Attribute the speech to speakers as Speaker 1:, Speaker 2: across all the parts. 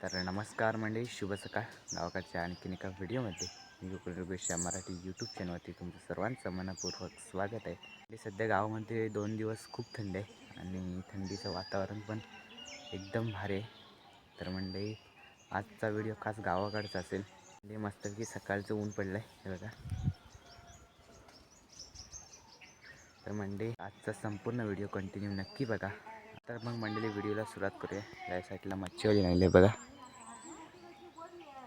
Speaker 1: तर नमस्कार मंडळी शुभ सकाळ. गावाकडच्या आणखीन एका व्हिडिओमध्ये मी गोकुल योगेश या मराठी यूट्यूब चॅनलवरती तुमचं सर्वांचं मनपूर्वक स्वागत आहे. आणि सध्या गावामध्ये दोन दिवस खूप थंड आहे आणि थंडीचं वातावरण पण एकदम भारी आहे. तर मंडळी आजचा व्हिडिओ खास गावाकडचा असेल. म्हणजे मस्तपैकी सकाळचं ऊन पडलं आहे हे बघा. तर मंडळी आजचा संपूर्ण व्हिडिओ कंटिन्यू नक्की बघा. तर मग मंडळी व्हिडिओला सुरुवात करूया. या साईडला मच्छीवाली लागली बघा.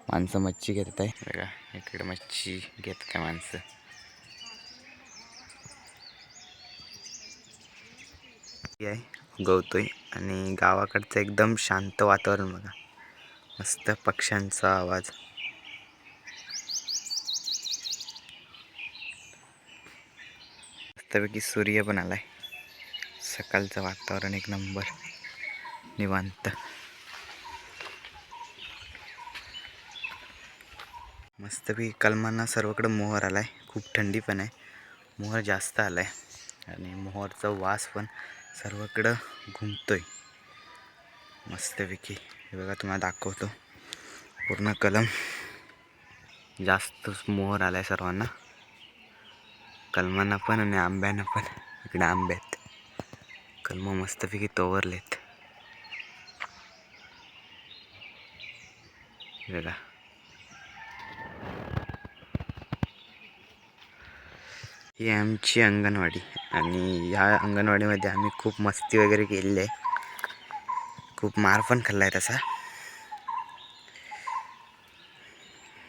Speaker 1: माणसं मच्छी घेत आहे. बघा इकडे मच्छी घेत काय माणसं. आहे गवतोय आणि गावाकडचं एकदम शांत वातावरण बघा. मस्त पक्ष्यांचा आवाज. मस्तपैकी सूर्य पण आलाय. सकाळचं वातावरण एक नंबर. निवांत. मस्तपैकी कलमांना सर्वकडं मोहर आला आहे खूप थंडी पण आहे. मोहर जास्त आला आहे आणि मोहरचा वास पण सर्वकडं घुमतो आहे मस्तपैकी हे बघा तुम्हाला दाखवतो. पूर्ण कलम. जास्तच मोहर आला आहे सर्वांना. कलमांना पण आणि आंब्यांना पण. इकडे आंबे आहेत. कलम मस्तपैकी तोवरलेत. हे बघा. ही आमची अंगणवाडी. आणि या अंगणवाडीमध्ये आम्ही खूप मस्ती वगैरे केलेली आहे. खूप मार पण खाल्ला आहे तसा.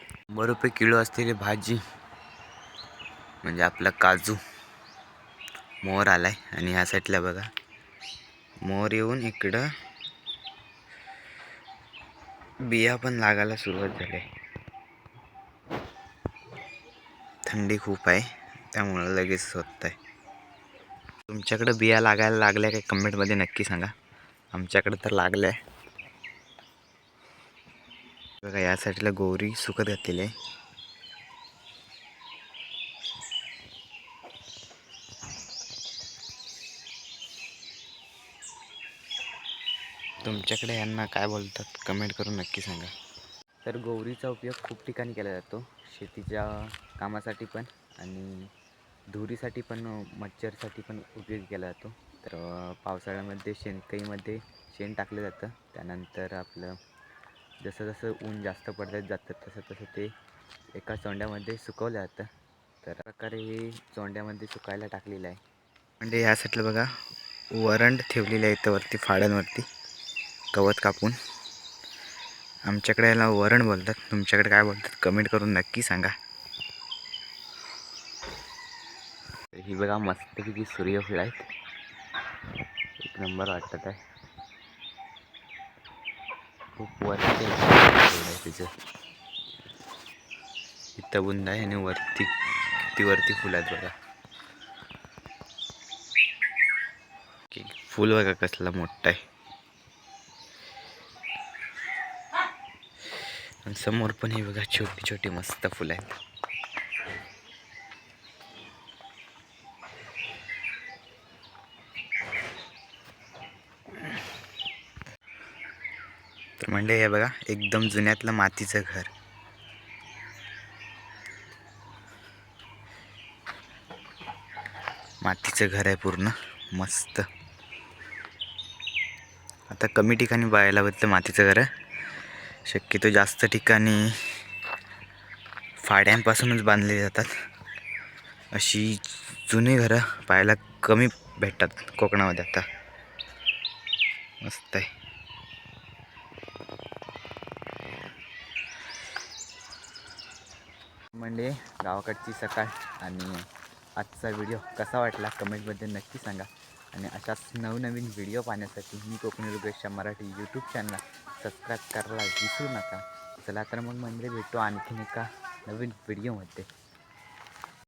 Speaker 1: शंभर रुपये किलो असलेली भाजी. म्हणजे आपला काजू. मोर आलाय. आणि ह्या साईडला बघा. मोर येऊन इकडं बिया पण लागायला सुरुवात झाली आहे. थंडी खूप आहे. त्यामुळं लगेच होत आहे तुमच्याकडं बिया लागायला लागल्या काय? कमेंटमध्ये नक्की सांगा. आमच्याकडं तर लागल्या. आहे बघा या साईडला गोरी सुकत घातलेली आहे. तुमच्याकडे यांना काय बोलतात? कमेंट करून नक्की सांगा. तर गौरीचा उपयोग खूप ठिकाणी केला जातो. शेतीच्या कामासाठी पण. आणि धुरीसाठी पण मच्छरसाठी पण उपयोग केला जातो. तर पावसाळ्यामध्ये शेणकाईमध्ये शेण टाकलं जातं. त्यानंतर आपलं जसं जसं ऊन जास्त पडत जातं तसं तसं ते एका चोंड्यामध्ये सुकवलं जातं. तर प्रकारे हे चोंड्यामध्ये सुकायला टाकलेलं आहे. म्हणजे या साईडला बघा वरंड ठेवलेलं आहे इथं वरती फाड्यांवरती गवत कापून. आमच्याकडे याला वरण बोलतात. तुमच्याकडे काय बोलतात? कमेंट करून नक्की सांगा. ही बघा मस्त किती सूर्यफूल आहेत. एक नंबर वाटत आहे. खूप वरती आहे. तिचं. इथं बुंद आहे आणि वरती किती वरती फुलं आहेत बघा. फुल बघा कसला मोठा आहे. आणि समोर पण हे बघा छोटी छोटी मस्त फुलं आहेत. तर म्हणजे हे बघा एकदम जुन्यातलं मातीचं घर. मातीचं घर आहे पूर्ण मस्त. आता कमी ठिकाणी पाहायला बघितलं मातीचं घर. शक्यतो जास्त ठिकाणी फाड्यांपासूनच बांधले जातात. अशी जुनी घरं पाहायला कमी भेटतात कोकणामध्ये आता. मस्त आहे. म्हणजे गावाकडची सकाळ आणि आजचा व्हिडिओ कसा वाटला कमेंटमध्ये नक्की सांगा. आणि अशाच नवनवीन व्हिडिओ पाहण्यासाठी मी कोकणी रुपेशच्या मराठी यूट्यूब चॅनलला सबस्क्राईब करायला विसरू नका. चला तर मग म्हणजे भेटू आणखीन एका नवीन व्हिडिओमध्ये